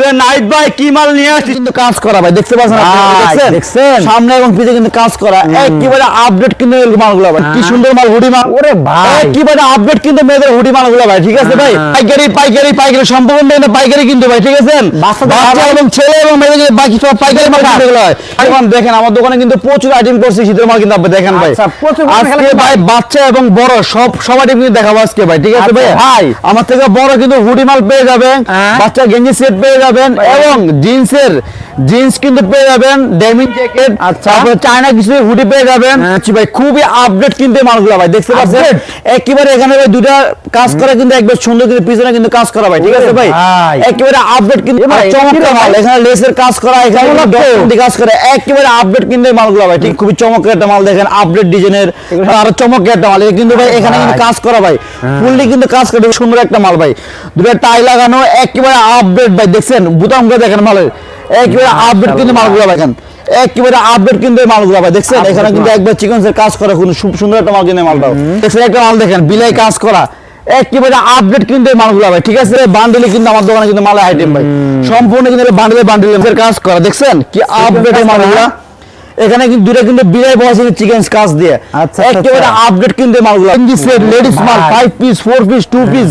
দেখছেন নাইট ভাই কি মাল নিয়ে আসছি কিন্তু কাজ করা ভাই দেখতে পাচ্ছেন দেখছেন? দেখছেন? সামনে এবং পিছে কিন্তু কাজ করা একেবারে আপডেট কিন্তু মালগুলো ভাই কি সুন্দর মাল হুডি মাল ওরে ভাই। একেবারে আপডেট কিন্তু মেয়েদের হুডি মালগুলো ভাই ঠিক আছে ভাই। পাইকারি পাইকারি পাইকারি সম্পূর্ণ কিন্তু পাইকারি কিন্তু ভাই ঠিক আছে বাচ্চা এবং ছেলে এবং মেয়েদের বাকি সব পাইকারি মাল এগুলো হয় এখন দেখেন আমার দোকানে কিন্তু প্রচুর আইটেম করছি শীতের মাল কিন্তু দেখেন ভাই আচ্ছা, আজকে ভাই বাচ্চা এবং বড় সব কিন্তু দেখাবো আজকে ভাই ঠিক আছে আচ্ছা, ভাই ভাই। আমার থেকে বড় কিন্তু হুডি মাল পেয়ে যাবেন হ্যাঁ। বাচ্চা গেঞ্জি সেট পেয়ে যাবেন এবং জিন্সের জিন্স কিন্তু পেয়ে যাবেন ডেমিং জ্যাকেট আচ্ছা। তারপরে চায়না কিছু হুডি পেয়ে যাবেন। আচ্ছা ভাই খুবই আপডেট কিন্তু মালগুলো ভাই দেখতে পাচ্ছেন? একেবারে এখানে ভাই দুটা কাজ করা কিন্তু একবার সুন্দর কিন্তু পিছনে কিন্তু কাজ করা ভাই ঠিক আছে ভাই। একেবারে আপডেট কিন্তু চমৎকার মাল এখানে লেসের কাজ করা এখানে? ডট কাজ করে একেবারে আপডেট কিন্তু মালগুলো ভাই ঠিক? খুবই চমৎকার একটা মাল দেখেন আপডেট ডিজাইনের আর চমৎকার একটা মাল কিন্তু ভাই এখানে কিন্তু কাজ করা ভাই ফুললি কিন্তু কাজ করে সুন্দর একটা মাল ভাই। দুটো টাই লাগানো একেবারে আপডেট ভাই দেখছেন? বুতামগুলো দেখেন মালের। একেবারে আপডেট কিন্তু মালগুলো দেখেন একেবারে আপডেট কিন্তু মালগুলো ভাই। দেখছেন এখানে কিন্তু মাল। একবার চিকনের কাজ করা সু- সুন্দর একটা মাল কিনে মালটাও দেখছেন একটা মাল দেখেন বিলাই কাজ করা। একেবারে আপডেট কিন্তু এই মালগুলো ভাই। ঠিক আছে বান্ডেলে কিন্তু আমার দোকানে কিন্তু মালের আইটেম ভাই। সম্পূর্ণ কিন্তু বান্ডেলে বান্ডেলে কাজ করা। দেখছেন কি আপডেট এই মালগুলো। এখানে কিন্তু দুটো কিন্তু বিলাই বসে চিকেন কাজ দিয়ে। আচ্ছা, একেবারে আচ্ছা। আপডেট কিন্তু এই মালগুলো ইঞ্জি সেট লেডিস মাল ভাই। Five piece four piece two piece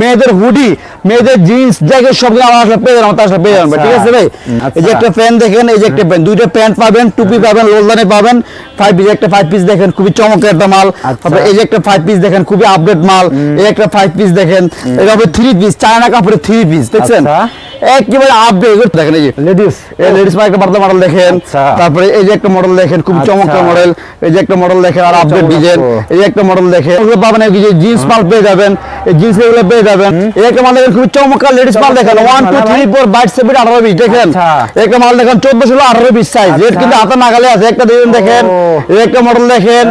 মেয়েদের হুডি মেয়েদের জিন্স জ্যাকেট সব কিছু আমার আসলে পেয়ে যাবেন সাথে পেয়ে যাবেন। ঠিক আছে ভাই? আচ্ছা। এই যে একটা প্যান্ট দেখেন এই যে একটা প্যান্ট দুইটা প্যান্ট পাবেন টুপি পাবেন লোলদানি পাবেন। ফাইভ পিস একটা ফাইভ পিস দেখেন খুবই চমৎকার একটা মাল। আচ্ছা। তারপরে এই যে একটা ফাইভ পিস দেখেন খুবই আপডেট মাল। এই একটা ফাইভ পিস দেখেন এটা হবে থ্রি পিস চায়না কাপড়ের থ্রি পিস দেখছেন? আচ্ছা। একেবারে আপডেট দেখেন এই যে লেডিস এই লেডিস একটা মডেল দেখেন। আচ্ছা। তারপরে এই যে একটা মডেল দেখেন খুব আচ্ছা। চমৎকার মডেল এই যে একটা মডেল দেখেন আর আপডেট ডিজাইন এই যে একটা মডেল দেখেন ওগুলো পাবেন এই যে জিন্স পেয়ে যাবেন। এই জিন্স এগুলো পেয়ে যাবেন। এই একটা দেখেন খুব চমৎকার লেডিস দেখেন। চমৎকার। ওয়ান টু মাল, থ্রি ভাই। ফোর বাইশ সেভেন আঠারো বিশ দেখেন? আচ্ছা। একটা মাল দেখেন চোদ্দ ষোলো আঠারো বিশ সাইজ রেট আচ্ছা। কিন্তু হাতে নাগালে আছে। একটা ডিজাইন দেখেন এই একটা মডেল দেখেন।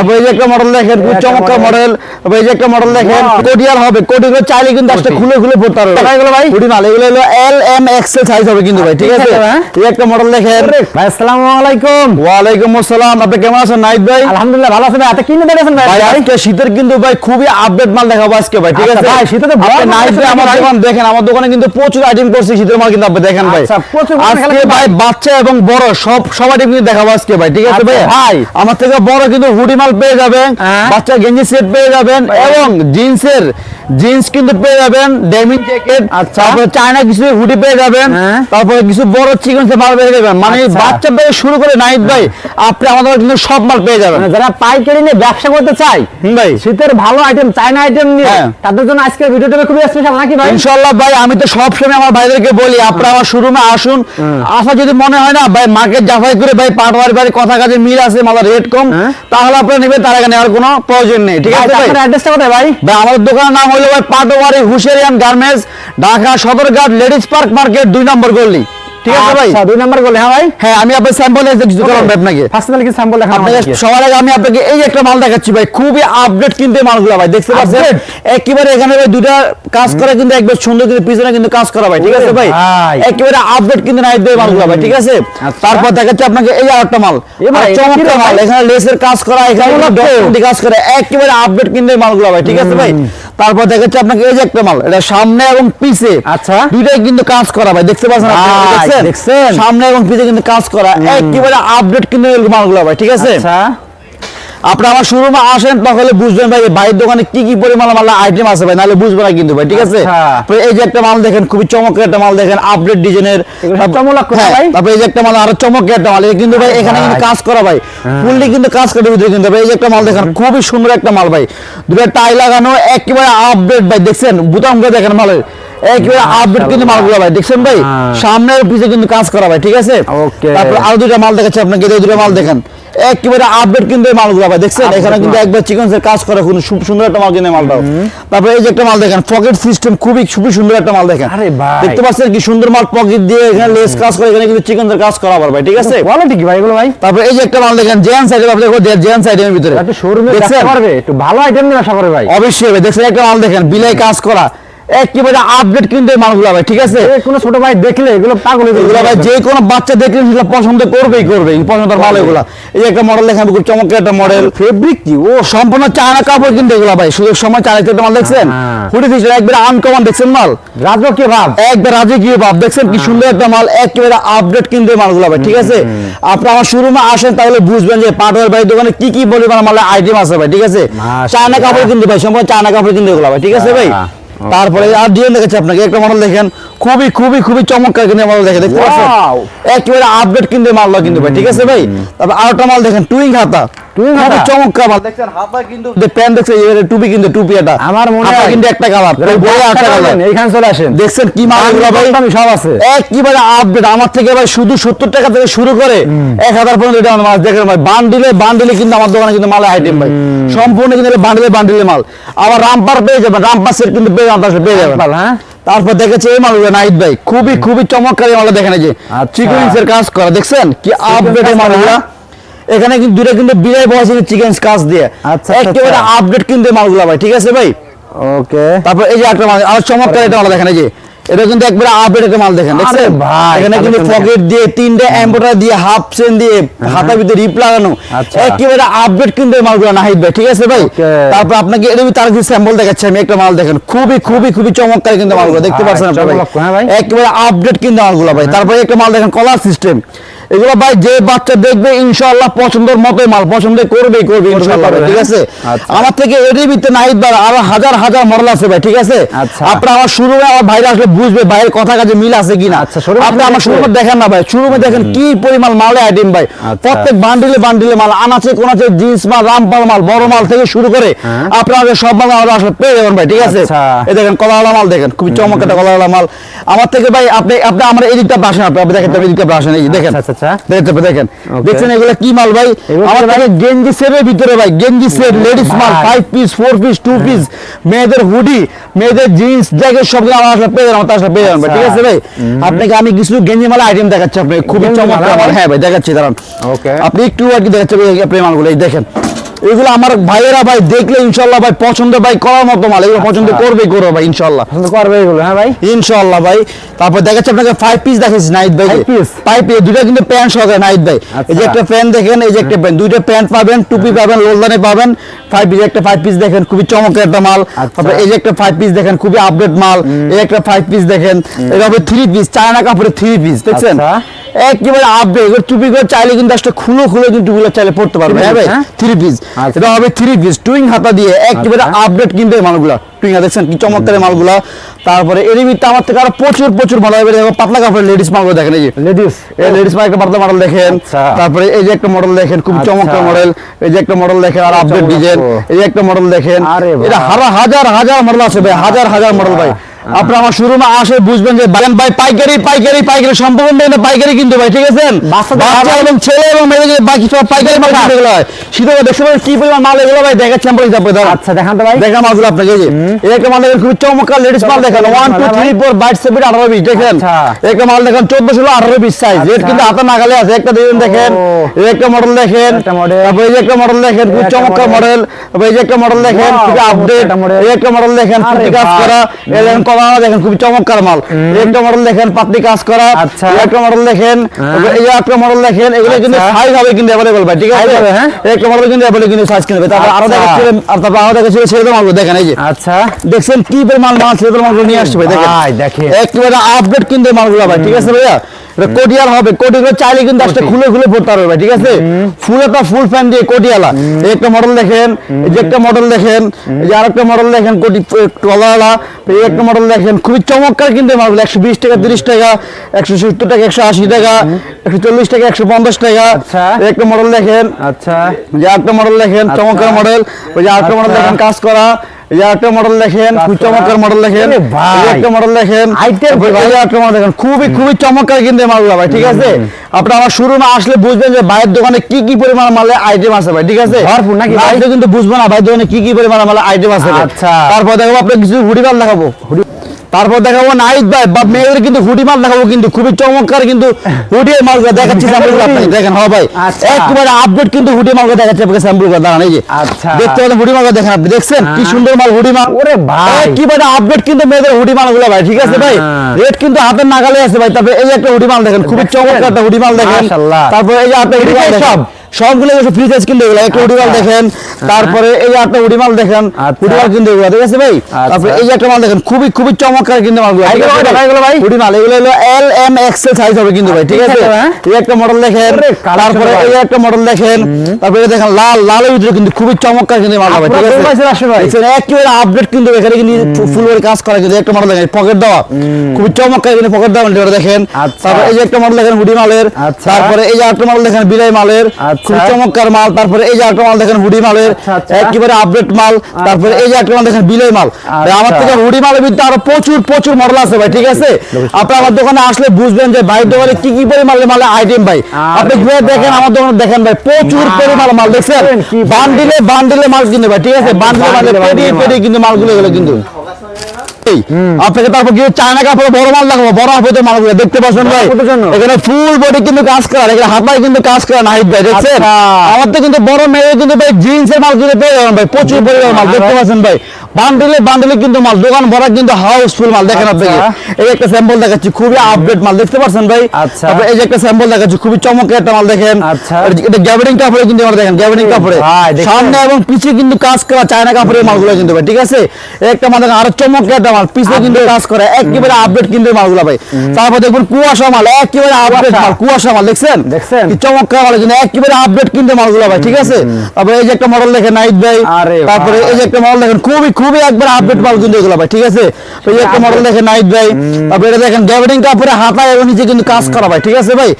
একটা এই যে একটা মডেল দেখেন খুব চমৎকার মডেল তারপরে এই যে একটা মডেল দেখেন। কোডিয়ার হবে। কোডিগুলো চাইলে কিন্তু খুলে খুলে পড়তে এগুলো ভাই? মাল এগুলো এল এম এক্সেল সাইজ হবে কিন্তু ভাই ঠিক আছে? ঠিক আছে? এই একটা মডেল দেখেন। ভাই আসসালামু আলাইকুম ওয়ালাইকুম আসসালাম আপনি কেমন আছেন নাইট ভাই? আলহামদুলিল্লাহ ভালো আছেন কিনে দেখেছেন ভাই? ভাই আজকে শীতের কিন্তু ভাই খুবই আপডেট মাল দেখাবো আজকে ভাই ঠিক আচ্ছা আছে? ভাই, শীতে তো নাইট ভাই আমার। দোকান দেখেন আমার দোকানে কিন্তু প্রচুর আইটেম করছি শীতের মাল কিন্তু আপনি দেখেন ভাই। আচ্ছা, আজকে ভাই। বাচ্চা এবং বড় সব সব আইটেম কিন্তু দেখাবো আজকে ভাই ঠিক আছে আচ্ছা, ভাই? ভাই। আমার থেকে বড় কিন্তু হুডি মাল পেয়ে যাবেন হ্যাঁ। বাচ্চা গেঞ্জি সেট পেয়ে যাবেন এবং জিন্সের জিন্স কিন্তু পেয়ে যাবেন ডেমিং জ্যাকেট আচ্ছা। তারপরে চায়না কিছু হুডি পেয়ে যাবেন হ্যাঁ। তারপরে কিছু বড় চিকন মাল পেয়ে যাবেন মানে আচ্ছা। বাচ্চা থেকে শুরু করে নাইট ভাই আপনি আমাদের কিন্তু সব মাল পেয়ে যাবেন মানে যারা পাইকারি নিয়ে ব্যবসা করতে হুম ভাই শীতের ভালো আইটেম চাইনা আইটেম নিয়ে হ্যাঁ। তাদের জন্য আজকের ভিডিওটা খুবই স্পেশাল নাকি ভাই ইনশাল্লাহ ভাই আমি তো সব সময় আমার ভাইদেরকে বলি আপনারা আমার শোরুমে আসুন আসা যদি মনে হয় না ভাই মার্কেট জাফাই করে ভাই পাটওয়ারি বাড়ি কথা কাজে মিল আছে মালার রেট কম হ্যাঁ। তাহলে আপনারা নেবেন তার আগে নেওয়ার কোনো প্রয়োজন নেই ঠিক আছে ভাই আপনার অ্যাড্রেসটা কোথায় ভাই ভাই আমাদের দোকানের নাম হলো Patwari হুশেরিয়ান garments Dhaka Sadarghat ladies park market দুই নম্বর গল্লি ঠিক আছে ভাই? আচ্ছা, দুই নাম্বার বলে হ্যাঁ ভাই? হ্যাঁ আমি আপনার স্যাম্পল কিছু আপনাকে। ফার্স্ট কি স্যাম্পল দেখানো আপনাকে সবার আগে আমি আপনাকে এই একটা মাল দেখাচ্ছি ভাই খুবই আপডেট কিন্তু এই মালগুলো ভাই দেখতে পাচ্ছেন? একেবারে এখানে ভাই দুটা কাজ করা কিন্তু একবার সুন্দর কিন্তু পিছনে কিন্তু কাজ করা ভাই ঠিক আছে ভাই? ভাই। একেবারে আপডেট কিন্তু নাই এই মালগুলো ভাই ঠিক আছে। তারপর দেখাচ্ছি আপনাকে এই আরেকটা মাল। চমৎকার মাল ভাই? এখানে লেসের কাজ করা এখানে কাজ করে একেবারে আপডেট কিন্তু এই মালগুলো ভাই ঠিক আছে ভাই? তারপর দেখাচ্ছি আপনাকে এই যে একটা মাল এটা সামনে এবং পিছে আচ্ছা। দুইটাই কিন্তু কাজ করা ভাই। দেখতে পাচ্ছেন দেখছেন? সামনে এবং পিছে কিন্তু কাজ করা। একেবারে আপডেট কিন্তু মালগুলো ভাই ঠিক আছে? আচ্ছা। আপনি আমার শোরুমে আসেন তাহলে বুঝবেন ভাই ভাইয়ের দোকানে কি কি পরিমাণ মাল আইটেম আছে ভাই নাহলে বুঝবেন না কিন্তু ভাই ঠিক আছে? আচ্ছা। এই যে একটা মাল দেখেন খুবই চমৎকার একটা মাল দেখেন আপডেট ডিজাইনের হ্যাঁ, ভাই? তারপরে এই যে একটা মাল আরও চমৎকার একটা মাল কিন্তু ভাই এখানে কিন্তু। কাজ করা ভাই ফুললি কিন্তু কাজ করে ভিতরে কিন্তু ভাই এই যে একটা মাল দেখেন খুবই সুন্দর একটা মাল ভাই। দুটো টাই লাগানো একেবারে আপডেট ভাই দেখছেন? বুতামগুলো দেখেন মালের। একেবারে আপডেট কিন্তু মালগুলো ভাই দেখছেন ভাই? হ্যাঁ। সামনে পিছে কিন্তু কাজ করা ভাই ঠিক আছে. তারপর আরও দুটো মাল দেখাচ্ছি আপনাকে দুটো মাল দেখেন। একেবারে আপডেট কিন্তু এই মালগুলো ভাই দেখছেন? এখানে কিন্তু একবার কাজ করে খুব সুন্দর একটা মাল মালটাও তারপরে এই যে একটা মাল দেখেন পকেট সিস্টেম খুবই খুবই সুন্দর একটা মাল দেখেন। দেখতে পাচ্ছেন কি সুন্দর মাল পকেট দিয়ে এখানে লেস কাজ করে এখানে কিন্তু কাজ করা আবার ভাই ঠিক আছে? কোয়ালিটি কি ভাই এগুলো ভাই? তারপরে এই যে একটা মাল দেখেন জেন সাইডে আপনি দেখো জেন সাইডের ভিতরে। একটু শোরুমে করবে একটু ভালো আইটেম নিয়ে করে ভাই। অবশ্যই ভাই দেখছেন একটা মাল দেখেন বিলাই কাজ করা। একেবারে আপডেট কিন্তু ভাই ঠিক আছে? কোনো ছোট ভাই দেখলে এগুলো পাগল হয়ে এগুলো ভাই যে কোনো বাচ্চা দেখলে সেটা পছন্দ করবেই করবে পছন্দের মাল এগুলা। এই একটা মডেল দেখেন খুব চমৎকার একটা মডেল ফেব্রিক কি? ও সম্পূর্ণ চায়না কাপড় কিন্তু এগুলা ভাই সুযোগ সময় চায়না মাল দেখছেন? হ্যাঁ। হুডি দিচ্ছে একবারে আনকমন দেখছেন মাল? রাজকীয় ভাব। একবার রাজকীয় ভাব। দেখছেন কি সুন্দর একটা মাল একেবারে আপডেট কিন্তু মালগুলো ভাই ঠিক আছে? আপনি আমার শোরুমে আসেন তাহলে বুঝবেন যে ভাই দোকানে কি কি পরিমাণ মালের আইটেম আছে ভাই ঠিক আছে? চায়না কাপড় কিন্তু ভাই সম্পূর্ণ চায়না কাপড় কিন্তু এগুলো ভাই ঠিক আছে ভাই? বাহ। তারপরে আর ডিজাইন দেখেছি আপনাকে একটা মডেল দেখেন খুবই খুবই খুবই চমৎকার কিন্তু মডেল দেখে দেখতে পাচ্ছেন? একেবারে আপডেট কিন্তু মাল কিন্তু ভাই ঠিক আছে ভাই? তারপর আরেকটা মাল দেখেন টুইং হাতা চমৎকার মাল দেখছেন হাতা কিন্তু প্যান্ট দেখছেন টুপি কিন্তু টুপি এটা। আমার মনে হয়- কিন্তু একটা কালার। বড় একটা কালার। এইখানে চলে আসেন। দেখছেন কি মাল এগুলো ভাই? আমি সব আছে। একেবারে আপডেট আমার থেকে ভাই শুধু সত্তর টাকা থেকে শুরু করে এক হাজার পর্যন্ত এটা আমার মাছ দেখেন ভাই বান্ডিলে বান্ডিলে কিন্তু আমার দোকানে কিন্তু মালের আইটেম ভাই। সম্পূর্ণ কিন্তু বান্ডিলে বান্ডিলে মাল। আবার রামপার পেয়ে যাবেন রামপার সেট কিন্তু পেয়ে যাবেন পেয়ে যাবেন। হ্যাঁ? তারপর দেখেছি এই মালগুলো নাইট ভাই। খুবই খুবই চমৎকার এই মালটা দেখেন এই যে। আচ্ছা। চিকুইন্স এর কাজ করা দেখছেন? কি আপডেট এই মালগুলা। এখানে কিন্তু দুটো কিন্তু বিরাই বয়সে চিকেন কাজ দিয়ে। আচ্ছা, একেবারে আচ্ছা। আপডেট কিন্তু মালগুলা ভাই ঠিক আছে ভাই? ওকে। তারপর এই যে একটা মাল আর চমৎকার এটা মাল দেখেন এই যে। এটা কিন্তু একবারে আপডেট একটা মাল দেখেন দেখছেন? ভাই, এখানে কিন্তু পকেট দিয়ে তিনটে এম্বোটার দিয়ে হাফ চেন দিয়ে হাতার ভিতরে রিপ লাগানো। আচ্ছা। একেবারে আপডেট কিন্তু এই মালগুলো নাহিদ ভাই ঠিক আছে ভাই? তারপর আপনাকে এর তার কিছু স্যাম্পল দেখাচ্ছি আমি একটা মাল দেখেন। খুবই খুবই খুবই চমৎকার কিন্তু মালগুলো দেখতে পাচ্ছেন আপনারা ভাই। হ্যাঁ ভাই। একেবারে আপডেট কিন্তু মালগুলো ভাই। তারপরে একটা মাল দেখেন কলার সিস্টেম এগুলো ভাই যে বাচ্চা দেখবে ইনশাআল্লাহ পছন্দের মতোই মাল পছন্দ করবেই করবে ইনশাআল্লাহ ঠিক হ্যাঁ? আছে আচ্ছা। আমার থেকে এরই ভিতরে নাহিদ ভাই আরও হাজার হাজার মডেল আছে ভাই ঠিক আছে আচ্ছা। আপনার আমার শুরু আমার ভাইরা আসলে বুঝবে ভাইয়ের কথা কাজে মিল আছে কিনা আচ্ছা, আপনি আমার। শুরু দেখেন না ভাই শুরু দেখেন কি পরিমাণ মালে আইটেম ভাই। প্রত্যেক বান্ডিলে বান্ডিলে মাল আনাচে কোনাচে জিন্স মাল রামপাল মাল বড় মাল থেকে শুরু করে হ্যাঁ। আপনারা সব মাল আমরা আসলে পেয়ে যাবেন ভাই ঠিক আছে। এই দেখেন কলাওয়ালা মাল দেখেন খুবই চমৎকার কলাওয়ালা মাল আমার থেকে ভাই আপনি আপনি আমার এই দিকটা আসেন আপনি দেখেন এই দিকটা আসেন এই দেখেন আচ্ছা, দেখতে দেখেন দেখছেন এগুলো কি মাল ভাই? আমার গেঞ্জি সেটের ভিতরে ভাই গেঞ্জি সেট লেডিস মাল 5 পিস 4 পিস 2 পিস মেয়েদের হুডি মেয়েদের জিন্স জ্যাকেট সব আমার আসলে পেয়ে যাবেন আসলে পেয়ে যাবেন ভাই, ঠিক আছে ভাই? আপনাকে আমি কিছু গেঞ্জি মাল আইটেম দেখাচ্ছি আপনাকে খুবই চমৎকার হ্যাঁ ভাই। হ্যাঁ ভাই দেখাচ্ছি দাঁড়ান। ওকে আপনি একটু আর কি দেখাচ্ছি আপনি মালগুলো এই দেখেন। এগুলো আমার ভাইয়েরা ভাই দেখলে ইনশাল্লাহ ভাই পছন্দ ভাই করার মতো মাল। এগুলো পছন্দ করবেই করবে ভাই ইনশাল্লাহ। পছন্দ করবে এগুলো হ্যাঁ ভাই? ইনশাআল্লাহ ভাই। তারপর দেখাচ্ছি আপনাকে ফাইভ পিস দেখাচ্ছি নাইট ভাই। ফাইভ পিস দুটো কিন্তু প্যান্ট সহ নাইট ভাই। এই যে আচ্ছা। একটা প্যান্ট দেখেন এই যে একটা প্যান্ট দুইটা প্যান্ট পাবেন টুপি পাবেন লোলদানে পাবেন। ফাইভ পিস একটা ফাইভ পিস দেখেন খুবই চমৎকার একটা মাল। আচ্ছা। তারপর এই যে একটা ফাইভ পিস দেখেন খুবই আপডেট মাল। এই একটা ফাইভ পিস দেখেন এটা হবে থ্রি পিস চায়না কাপড়ের থ্রি পিস দেখছেন? আচ্ছা। একেবারে আপডেট টুপি করে চাইলে কিন্তু একটা খুলো খুলে কিন্তু টুপিগুলো চাইলে পড়তে পারবে হ্যাঁ ভাই? হ্যাঁ? থ্রি পিস আচ্ছা। এটা হবে থ্রি পিস টুইং হাতা দিয়ে একেবারে আচ্ছা। আপডেট কিন্তু এই মালগুলা। টুইং হাতা দেখছেন কি চমৎকার মালগুলা। তারপরে এর ভিতরে আমার থেকে আরও প্রচুর প্রচুর মাল হবে। পাতলা কাপড়ের লেডিস মালগুলো দেখেন এই যে। লেডিস এই লেডিস মাল একটা পাতলা মডেল দেখেন। আচ্ছা। তারপরে এই যে একটা মডেল দেখেন খুব আচ্ছা। চমৎকার মডেল এই যে একটা মডেল দেখেন আর আপডেট। ডিজাইন এই যে একটা মডেল দেখেন। এটা হাজার হাজার হাজার মডেল আছে ভাই হাজার হাজার মডেল ভাই। আপনি আমার শোরুমে আসে বুঝবেন যে বাগান ভাই পাইকারি পাইকারি পাইকারি সম্পূর্ণ না পাইকারি কিন্তু ভাই ঠিক আছে? বাচ্চা এবং ছেলে এবং মেয়েদের বাকি সব পাইকারি মাল এগুলো হয়। শীতের দেখতে পাবেন কি পরিমাণ মাল এগুলো ভাই দেখাচ্ছি আমরা যাব দাঁড়ান আচ্ছা দেখান তো ভাই। দেখা মালগুলো আপনাকে এই এই মাল দেখেন খুবই চমৎকার লেডিস মাল দেখেন। চমৎকার ওয়ান টু ladies মাল, থ্রি ভাই। ফোর বাইট সেভেন আঠারো বিশ দেখেন? আচ্ছা। মাল দেখেন চোদ্দ ষোলো আঠারো বিশ সাইজ রেট আচ্ছা। কিন্তু হাতে নাগালে আছে। একটা দেখেন। দেখেন একটা মডেল দেখেন। তারপর এই যে একটা মডেল দেখেন খুব চমৎকার মডেল তারপর এই যে একটা মডেল দেখেন আপডেট এই একটা মডেল দেখেন কাজ করা দেখেন দেখেন খুবই চমৎকার মাল একটা মডেল দেখেন পাতলি কাজ করা আচ্ছা। একটা মডেল দেখেন হ্যাঁ। এই একটা মডেল দেখেন এগুলো কিন্তু আচ্ছা। সাইজ হবে কিন্তু অ্যাভেলেবল ভাই ঠিক আছে হবে, হ্যাঁ? একটা মডেল কিন্তু অ্যাভেলেবল কিন্তু সাইজ কিনবে তারপর আরও আচ্ছা। দেখাচ্ছিলেন আর তারপর আরও দেখাচ্ছিলেন সেরকম মালগুলো দেখেন এই যে আচ্ছা দেখছেন কি পরিমাণ মাল সেরকম মালগুলো নিয়ে আসছে ভাই দেখেন দেখেন। একেবারে আপডেট কিন্তু মালগুলো ভাই ঠিক আছে ভাইয়া কোটিয়াল হবে কোটিগুলো চাইলে কিন্তু খুলে খুলে পড়তে পারবে ঠিক আছে? ফুল একটা ফুল ফ্যান দিয়ে কোটিয়ালা। এই একটা মডেল দেখেন এই যে একটা মডেল দেখেন এই যে আরেকটা মডেল দেখেন কোটি টলালা। এই একটা মডেল দেখেন খুবই চমৎকার কিন্তু একশো বিশ টাকা তিরিশ টাকা একশো সত্তর টাকা একশো আশি টাকা একশো চল্লিশ টাকা একশো পঞ্চাশ টাকা। আচ্ছা। একটা মডেল দেখেন আচ্ছা। যে একটা মডেল দেখেন আচ্ছা। চমৎকার মডেল ওই যে আরেকটা মডেল আচ্ছা। দেখেন কাজ করা। একটা মডেল দেখেন খুব চমৎকার মডেল দেখেন। একটা মডেল দেখেন একটা মডেল দেখেন খুবই খুবই চমৎকার কিন্তু মালগুলো ভাই ঠিক আছে? আপনি আমার শুরু না আসলে বুঝবেন যে বাইরের দোকানে কি কি পরিমাণ মালের আইটেম আছে ভাই ঠিক আছে? ভরপুর নাকি ভাই? কিন্তু বুঝব না ভাইয়ের দোকানে কি কি পরিমাণ মালের আইটেম আছে আচ্ছা। তারপর দেখো আপনাকে কিছু হুডি মাল দেখাবো। হুডি তারপর দেখাবো নাইট ভাই বা মেয়েদের কিন্তু হুডি মাল দেখাবো কিন্তু খুবই চমৎকার কিন্তু হুডি মালগুলো দেখাচ্ছি দেখেন হ্যাঁ ভাই আচ্ছা। একেবারে আপডেট কিন্তু হুডি মালগুলো দেখাচ্ছি আপনাকে স্যাম্পল করে দাঁড়ান এই যে আচ্ছা। দেখতে পাচ্ছেন হুডি মালগুলো দেখেন আপনি দেখছেন কি হ্যাঁ। সুন্দর মাল হুডি মাল ওরে ভাই। একেবারে আপডেট কিন্তু মেয়েদের হুডি মালগুলো ভাই ঠিক আছে ভাই হ্যাঁ। রেট কিন্তু হাতের নাগালে আছে ভাই তারপরে এই একটা হুডি মাল দেখেন খুবই চমৎকার একটা হুডি মাল দেখেন মাশাআল্লাহ। তারপরে এই যে একটা হুডি মাল সব? সবগুলো ফ্রি সাইজ কিন্তু এগুলো। একটা হুডি মাল আচ্ছা। দেখেন তারপরে এই একটা হুডি মাল দেখেন আচ্ছা। হুডি কিন্তু এগুলো ঠিক আছে ভাই? তারপরে এই একটা মাল দেখেন খুবই খুবই চমৎকার কিন্তু মালগুলো। এগুলো ভাই। এগুলো ভাই? হুডি মাল এগুলো হলো এল এম এক্সেল সাইজ হবে কিন্তু ভাই ঠিক আছে? হ্যাঁ? এই একটা মডেল দেখেন তারপরে এই একটা মডেল দেখেন তারপরে দেখেন লাল লালের ভিতরে কিন্তু খুবই চমৎকার কিন্তু মাল হবে ঠিক আছে? একেবারে আপডেট কিন্তু এখানে কিন্তু ফুল করে কাজ করা কিন্তু একটা মডেল দেখেন পকেট দেওয়া। খুবই চমৎকার কিন্তু পকেট দেওয়া দেখেন। আচ্ছা। তারপরে এই যে একটা মডেল দেখেন হুডি মালের। আচ্ছা। তারপরে এই যে একটা মডেল দেখেন বিলাই মালের। আচ্ছা। খুবই চমৎকার মাল তারপরে এই যে একটা মাল দেখেন হুডি মালের আচ্ছা, আচ্ছা। একেবারে আপডেট মাল তারপরে এই যে একটা মাল দেখেন বিলাই মাল। আমার আচ্ছা। থেকে হুডি মালের ভিতরে আরও প্রচুর প্রচুর মডেল আছে ভাই ঠিক আছে? আপনি আমার দোকানে আসলে বুঝবেন যে ভাই দোকানে কি কি পরিমাণে মালে আইটেম ভাই। আপনি ঘুরে দেখেন আমার দোকানে দেখেন ভাই প্রচুর পরিমাণে মাল দেখছেন? বান্ডিলে বান্ডিলে মাল কিনে ভাই ঠিক আছে? বান্ডিলে বান্ডিলে পেরিয়ে মাল। পেরিয়ে কিন্তু মালগুলো এগুলো কিন্তু। এই, আপনাকে তারপর কি চায়না কাপড় বড় মাল দেখাবো বড় হাফেতে মালগুলো দেখতে পাচ্ছেন ভাই? এখানে ফুল বডি কিন্তু কাজ করা এখানে হাতায় কিন্তু কাজ করা নাহিদ ভাই দেখছেন আচ্ছা। আমার তো কিন্তু বড় মেয়ে কিন্তু ভাই জিন্সের মাল কিন্তু পেয়ে যাবেন ভাই প্রচুর পরিমাণ মাল দেখতে পাচ্ছেন ভাই বান্ডিলে বান্ডিলে কিন্তু মাল দোকান ভরা কিন্তু হাউসফুল মাল দেখেন আপনাকে আচ্ছা। এই একটা স্যাম্পল দেখাচ্ছি খুবই আপডেট মাল দেখতে পাচ্ছেন ভাই? আচ্ছা। তারপর এই যে একটা স্যাম্পল দেখাচ্ছি খুবই চমৎকার একটা মাল দেখেন। আচ্ছা। এটা গ্যাবারিং কাপড়ে কিন্তু আমরা দেখেন গ্যাবারিং কাপড়ে। সামনে এবং পিছে কিন্তু কাজ করা চায়না কাপড়ের মালগুলো কিন্তু ভাই ঠিক আছে? এই একটা মাল দেখেন আরও চমৎকার একটা মাল পিছে কিন্তু কাজ করে একেবারে আপডেট কিন্তু মালগুলো ভাই। তারপর দেখুন কুয়াশা মাল একেবারে আপডেট কুয়াশা। মাল কুয়াশা মাল দেখছেন? দেখছেন? কি চমৎকার মাল কিন্তু একেবারে আপডেট কিন্তু মালগুলো ভাই ঠিক আছে? তারপরে এই যে একটা মডেল দেখেন নাইট ভাই। আরে তারপরে এই যে একটা মডেল দেখেন খুবই খুবই একবার আপডেট মাল কিন্তু এগুলো ভাই ঠিক আছে? এই একটা মডেল দেখেন নাইট ভাই তারপরে এটা দেখেন গ্যাবারিং কাপড়ে হাতা এবং নিচে কিন্তু কাজ করা ভাই ঠিক আছে ভাই?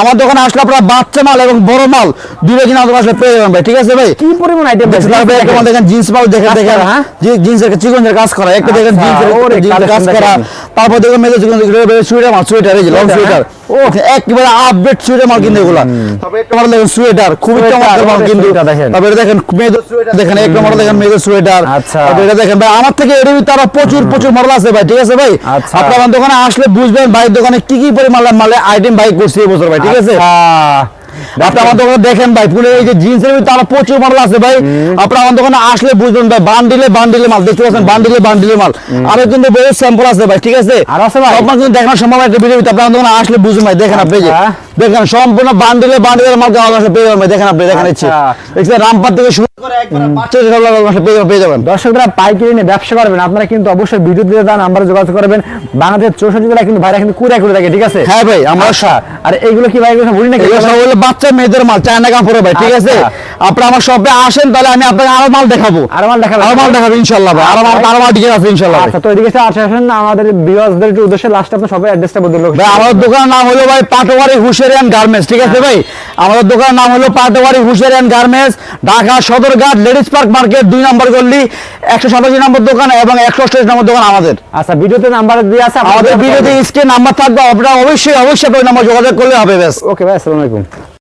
আমার দোকানে আসলে আপনারা বাচ্চা মাল এবং বড় মাল দুটো কিনা আমাদের আসলে পেয়ে যাবেন ভাই ঠিক আছে ভাই? কি পরিমাণ আইটেম তারপরে একটা মাল দেখেন জিন্স মাল দেখেন দেখেন হ্যাঁ? জিন্সের চিকনের কাজ করা একটা দেখেন আচ্ছা, জিন্সের কাজ করা দেখেন। তারপর দেখেন মেয়েদের চিকন সোয়েটার মাল সোয়েটার এই লং সোয়েটার ও একেবারে আপডেট সোয়েটার মাল কিন্তু এগুলা। একটা দেখেন সুয়েটার খুবই চমৎকার মাল কিন্তু দেখেন। মেয়েদের সুয়েটার দেখেন একটা মডেল দেখেন মেয়েদের সুয়েটার আচ্ছা। এটা দেখেন ভাই আমার থেকে এর তারা প্রচুর প্রচুর মডেল আছে ভাই ঠিক আছে ভাই? আপনার আপনি দোকানে আসলে বুঝবেন ভাই দোকানে কি কি পরিমাণ মালে আইটেম ভাই করছি এই বছর ভাই ঠিক আছে? আপনি আমার দোকানে দেখেন ভাই পুরো এই যে জিন্সের ভিতরে আমার প্রচুর মাল আছে ভাই। আপনি আমার দোকানে আসলে বুঝবেন ভাই বান্ডিলে বান্ডিলে মাল দেখতে পাচ্ছেন বান্ডিলে বান্ডিলে মাল। আরও কিন্তু বহু স্যাম্পল আছে ভাই ঠিক আছে? আর আছে ভাই? আপনার কিন্তু সম্ভব একটা ভিডিও আপনি আমার দোকানে আসলে বুঝুন ভাই দেখেন আপনি যে। আচ্ছা। দেখেন সম্পূর্ণ বান্ডিলে বান্ডিলে মাল আমার আছে পেয়ে ভাই দেখেন আপনি দেখেন ইচ্ছে আচ্ছা। দেখছেন রামপার থেকে শুরু সব আমার দর্শকরা পাইকারি নিয়ে ব্যবসা করবেন আপনারা কিন্তু অবশ্যই ভিডিও দেন নাম্বারে যোগাযোগ করবেন। বাংলাদেশের চৌষট্টি জেলা কিন্তু ভাইরা কিন্তু কুড়ে করে থাকে ঠিক আছে? হ্যাঁ ভাই আমরা আচ্ছা আর এইগুলো কি ভাই বলি নাকি এগুলো হলো বাচ্চা মেয়েদের মাল চায়না কাপড়ে ভাই ঠিক আছে? আচ্ছা। আপনি আমার শপে আসেন তাহলে আমি আপনাকে আরও মাল দেখাবো। আরও মাল দেখাবেন? আরও মাল দেখাবো ইনশাল্লাহ ভাই। আরও মাল আরও মাল আছে ইনশাল্লাহ ভাই। আচ্ছা তো এদিকে আসে আসেন আমাদের বিওয়াসদের উদ্দেশ্যে লাস্ট সবাই অ্যাড্রেসটা বদল ভাই আমাদের দোকানের নাম হলো ভাই পাটোয়ারি হুশেরিয়ান গার্মেন্টস ঠিক আছে ভাই? আমাদের দোকানের নাম হলো Patwari হুশেরিয়ান garments Dhaka Sadarghat ladies park market দুই নম্বর গল্লি একশো সাতাশি নম্বর দোকান এবং একশো অষ্টাশি নম্বর দোকান আমাদের। আচ্ছা ভিডিওতে নাম্বার দিয়ে আছে আমাদের ভিডিওতে স্ক্রিন নাম্বার থাকবে আপনারা অবশ্যই অবশ্যই আপনার নাম্বার যোগাযোগ করলে হবে ব্যাস। ওকে ভাই আসসালামু আলাইকুম।